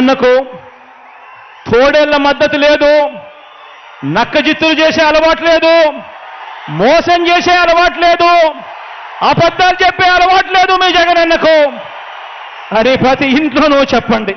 అన్నకు తోడేళ్ళ మద్దతు లేదు. నక్కజిత్తులు చేసే అలవాటు లేదు. మోసం చేసే అలవాటు లేదు. అబద్ధాలు చెప్పే అలవాటు లేదు మీ జగనన్నకు. అని ప్రతి ఇంట్లోనూ చెప్పండి.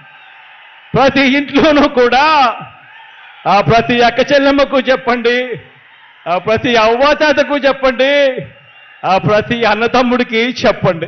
ప్రతి ఇంట్లోనూ కూడా ఆ ప్రతి అక్క చెల్లెమ్మకు చెప్పండి ఆ ప్రతి అవ్వాతాతకు చెప్పండి ఆ ప్రతి అన్నతమ్ముడికి చెప్పండి.